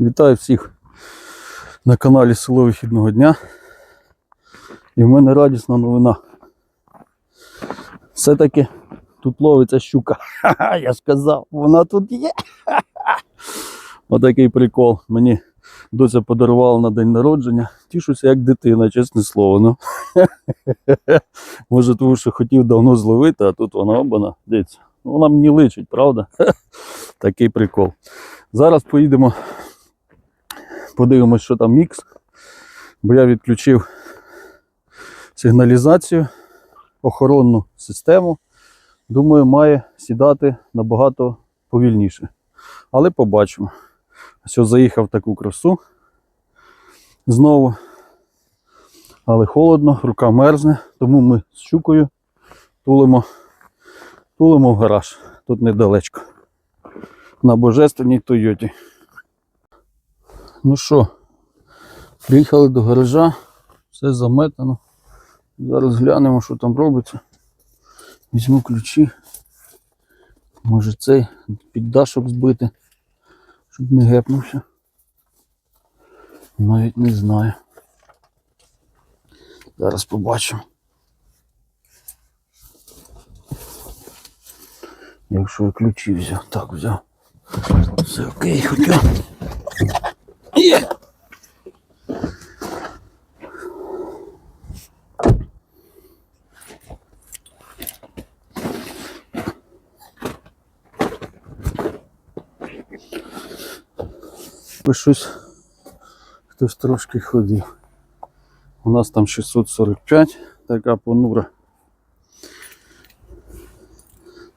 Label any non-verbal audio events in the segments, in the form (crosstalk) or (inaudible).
Вітаю всіх на каналі Село Вихідного дня. І в мене радісна новина. Все-таки тут ловиться щука. Ха-ха, (laughs) я сказав, вона тут є. Ха-ха. (laughs) Отакий прикол. Мені доця подарувала на день народження. Тішуся як дитина, чесне слово. Ну. (laughs) Може, тому що хотів давно зловити, а тут вона обана. Дивіться. Вона мені личить, правда? Такий прикол. Зараз поїдемо, подивимось, що там мікс. Бо я відключив сигналізацію, охоронну систему. Думаю, має сідати набагато повільніше. Але побачимо. Ось заїхав в таку красу знову. Але холодно, рука мерзне, тому ми з щукою тулимо, тулимо в гараж. Тут недалечко на божественній Тойоті. Ну що, приїхали до гаража, все заметано. Зараз глянемо, що там робиться. Візьму ключі. Може цей піддашок збити, щоб не гепнувся. Навіть не знаю. Зараз побачимо. Якщо я ключі взяв, так взяв. Все окей, хоча. Є! Щось хтось трошки ходив. У нас там 645, така понура.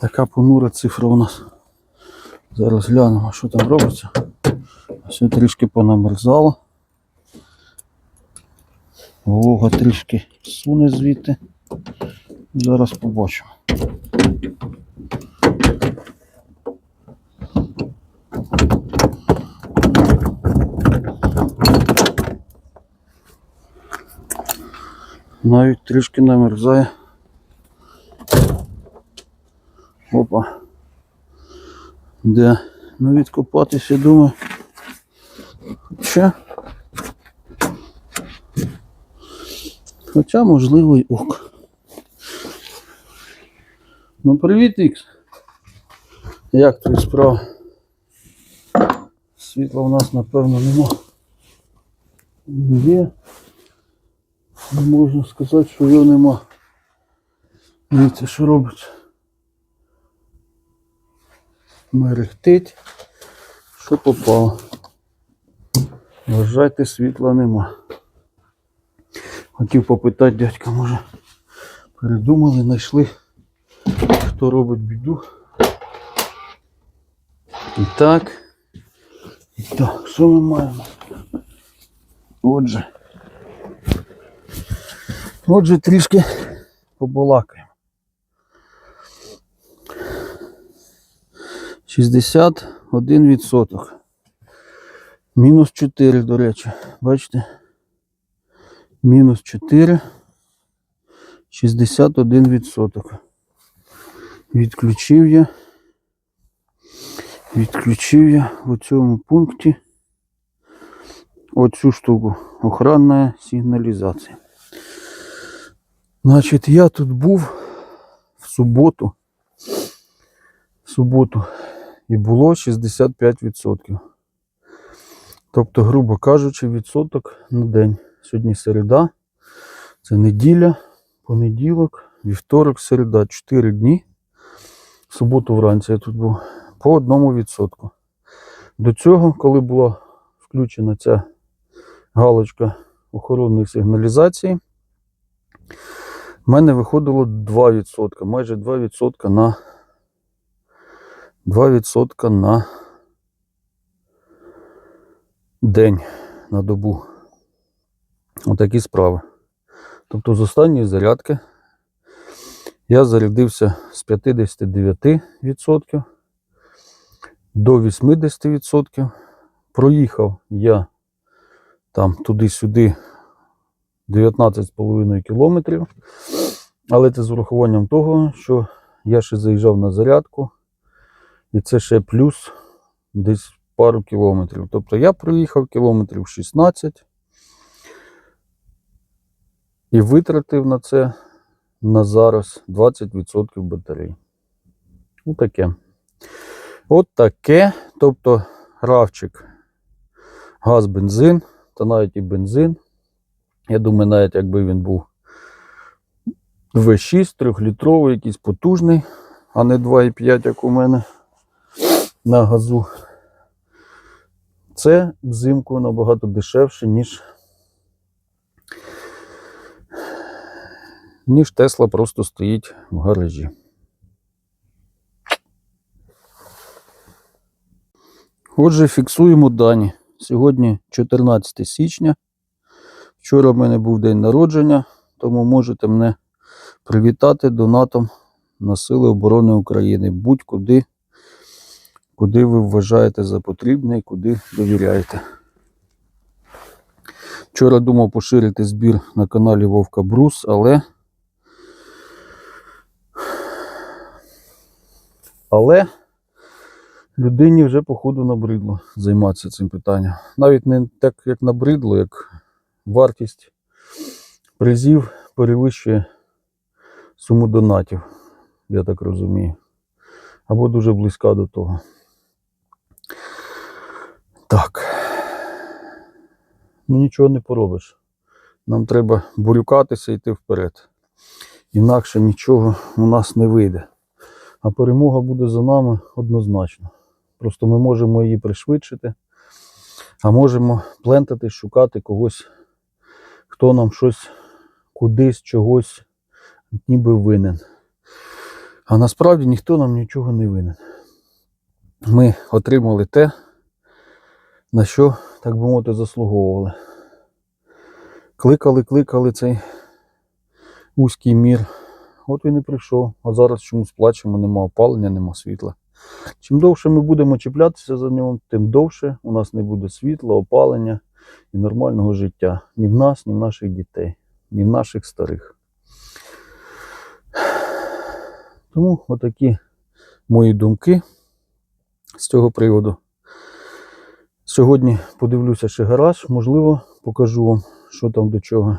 Така понура цифра у нас. Зараз глянемо, що там робиться. Все трішки понамерзало. Волога трішки суне звідти. Зараз побачимо. Навіть трішки намерзає. Опа. Де? Ну відкопатися, думаю. Хоча. Хоча, можливо, й ок. Ну, привіт, Ікс. Як твої справа? Світла у нас, напевно, нема. Є. Не можна сказати, що його нема. Дивіться, що робиться. мерехтить, що попало. Вважайте, світла нема. Хотів попитати дядька, може передумали, знайшли, хто робить біду. І так. І так, що ми маємо? Отже. Отже, трішки побалакаємо. 61%. Мінус 4, до речі. Бачите? Мінус 4. 61%. Відключив я. Відключив я в цьому пункті оцю штуку. Охранна сигналізація. Значить, я тут був в суботу. В суботу і було 65%. Тобто, грубо кажучи, відсоток на день. Сьогодні середа, це неділя, понеділок, вівторок, середа, 4 дні. В суботу вранці я тут був по одному відсотку. До цього, коли була включена ця галочка охоронної сигналізації, в мене виходило 2%, майже 2% на 2% на день на добу. Отакі справи. Тобто з останньої зарядки я зарядився з 59% до 80%. Проїхав я там туди-сюди 19,5 кілометрів. Але це з урахуванням того, що я ще заїжджав на зарядку. І це ще плюс десь пару кілометрів. Тобто я проїхав кілометрів 16 і витратив на це на зараз 20% батареї. Отаке. От таке. Тобто равчик, газ, бензин, та навіть і бензин. Я думаю, навіть якби він був V6, 3-літровий, якийсь потужний, а не 2,5, як у мене на газу. Це взимку набагато дешевше, ніж, ніж Тесла просто стоїть в гаражі. Отже, фіксуємо дані. Сьогодні 14 січня. Вчора в мене був день народження, тому можете мене привітати донатом на Сили оборони України. Будь-куди, куди ви вважаєте за потрібне і куди довіряєте. Вчора думав поширити збір на каналі Вовка Брус, але. Але людині вже, походу, набридло займатися цим питанням. Навіть не так, як набридло, як вартість призів перевищує суму донатів, я так розумію. Або дуже близька до того. Так. Ну нічого не поробиш. Нам треба бурюкатися йти вперед. Інакше нічого у нас не вийде. А перемога буде за нами однозначно. Просто ми можемо її пришвидшити, а можемо плентати, шукати когось, хто нам щось кудись, чогось ніби винен. А насправді ніхто нам нічого не винен. Ми отримали те, на що, так би мовити, заслуговували. Кликали, кликали цей вузький мір. От він і прийшов. А зараз чомусь плачемо, нема опалення, нема світла. Чим довше ми будемо чіплятися за нього, тим довше у нас не буде світла, опалення і нормального життя. Ні в нас, ні в наших дітей, ні в наших старих. Тому отакі мої думки з цього приводу. Сьогодні подивлюся ще гараж, можливо, покажу вам, що там до чого.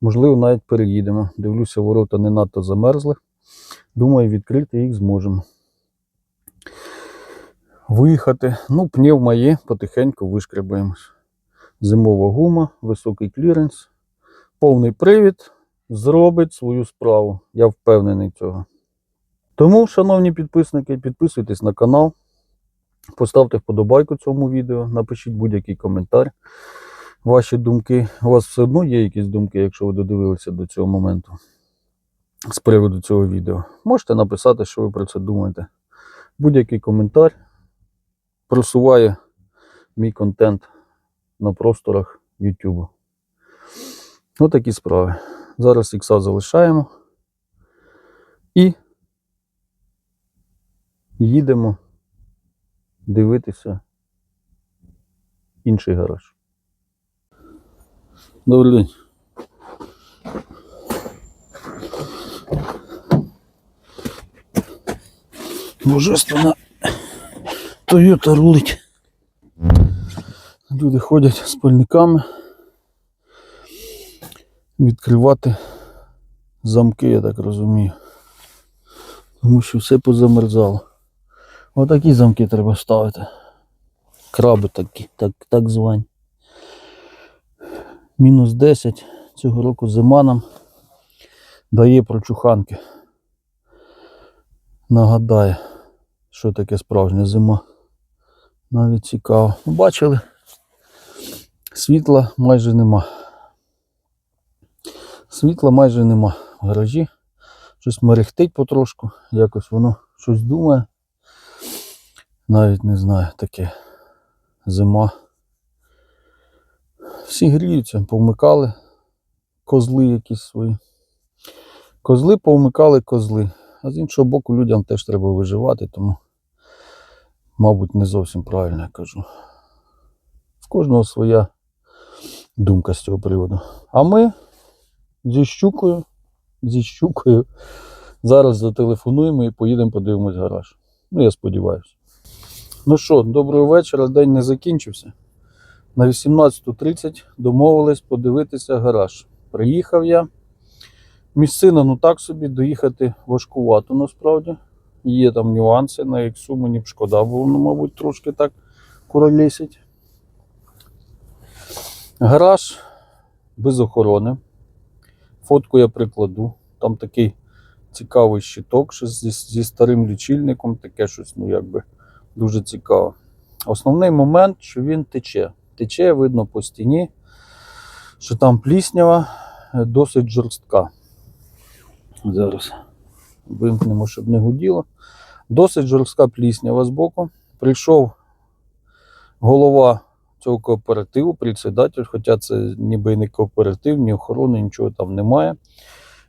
Можливо, навіть переїдемо. Дивлюся, ворота не надто замерзли. Думаю, відкрити їх зможемо. Виїхати. Ну, пневма є, потихеньку вишкребаємось. Зимова гума, високий кліренс, повний привід зробить свою справу. Я впевнений цього. Тому, шановні підписники, підписуйтесь на канал, поставте вподобайку цьому відео, напишіть будь-який коментар. Ваші думки. У вас все одно є якісь думки, якщо ви додивилися до цього моменту з приводу цього відео. Можете написати, що ви про це думаєте. Будь-який коментар просуває мій контент на просторах YouTube. Ось такі справи. Зараз ікса залишаємо і їдемо дивитися інший гараж. Добрий день. Божественна Тойота рулить. Люди ходять з пальниками. Відкривати замки, я так розумію. Тому що все позамерзало. Отакі замки треба ставити. Краби такі, так, так звані. Мінус 10. Цього року зима нам дає прочуханки. Нагадає, що таке справжня зима. Навіть цікаво. Ну, Бачили? Світла майже нема. Світла майже нема в гаражі. Щось мерехтить потрошку, якось воно щось думає. Навіть не знаю, таке зима. Всі гріються, повмикали козли якісь свої. Козли повмикали козли. А з іншого боку, людям теж треба виживати, тому, мабуть, не зовсім правильно я кажу. В кожного своя думка з цього приводу. А ми зі щукою, зі щукою зараз зателефонуємо і поїдемо подивимось гараж. Ну, я сподіваюся. Ну що, доброго вечора, день не закінчився. На 18.30 домовились подивитися гараж. Приїхав я. Місцина, ну так собі, доїхати важкувато насправді. Є там нюанси, на іксу мені б шкода було, ну, мабуть, трошки так куролісить. Гараж без охорони. Фотку я прикладу. Там такий цікавий щиток ще зі, зі старим лічильником, таке щось, ну якби дуже цікаво. Основний момент, що він тече. Тече, видно по стіні, що там пліснява е, досить жорстка. Зараз вимкнемо, щоб не гуділо. Досить жорстка пліснява збоку. Прийшов голова цього кооперативу, председатель, хоча це ніби не кооператив, ні охорони, нічого там немає.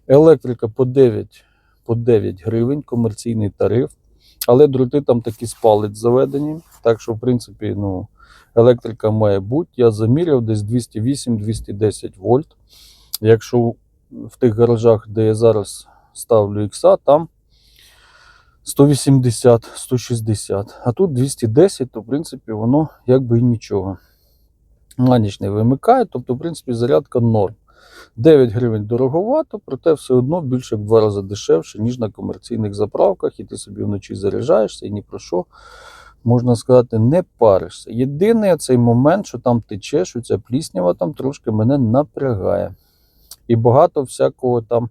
Електрика по 9, по 9 гривень, комерційний тариф. Але дроти там такі спалить заведені. Так що, в принципі, ну, електрика має бути. Я заміряв десь 208-210 вольт. Якщо в тих гаражах, де я зараз ставлю ікса, там 180-160. А тут 210, то в принципі воно якби і нічого. На ніч не вимикає, тобто, в принципі, зарядка норм. 9 гривень дороговато, проте все одно більше в два рази дешевше, ніж на комерційних заправках, і ти собі вночі заряджаєшся і ні про що, можна сказати, не паришся. Єдиний цей момент, що там тече, що ця пліснява там трошки мене напрягає. І багато всякого там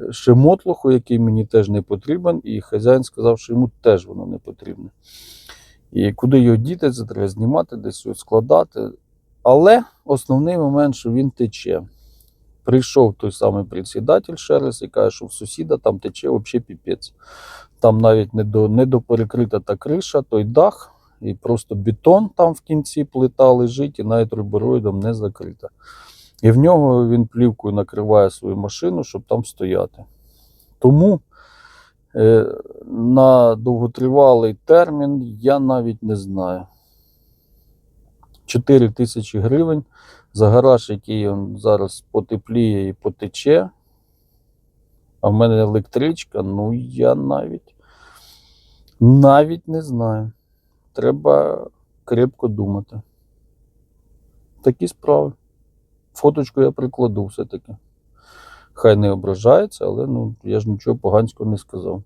е, ще мотлуху, який мені теж не потрібен, і хазяїн сказав, що йому теж воно не потрібне. І куди його діти, це треба знімати, десь складати. Але основний момент, що він тече. Прийшов той самий председатель ще і каже, що в сусіда там тече взагалі піпець. Там навіть не до, не доперекрита та криша, той дах, і просто бетон там в кінці плита лежить, і навіть рубероїдом не закрита. І в нього він плівкою накриває свою машину, щоб там стояти. Тому е, на довготривалий термін я навіть не знаю. 4 тисячі гривень за гараж, який он зараз потепліє і потече. А в мене електричка, ну я навіть навіть не знаю. Треба крепко думати. Такі справи. Фоточку я прикладу все-таки. Хай не ображається, але ну, я ж нічого поганського не сказав.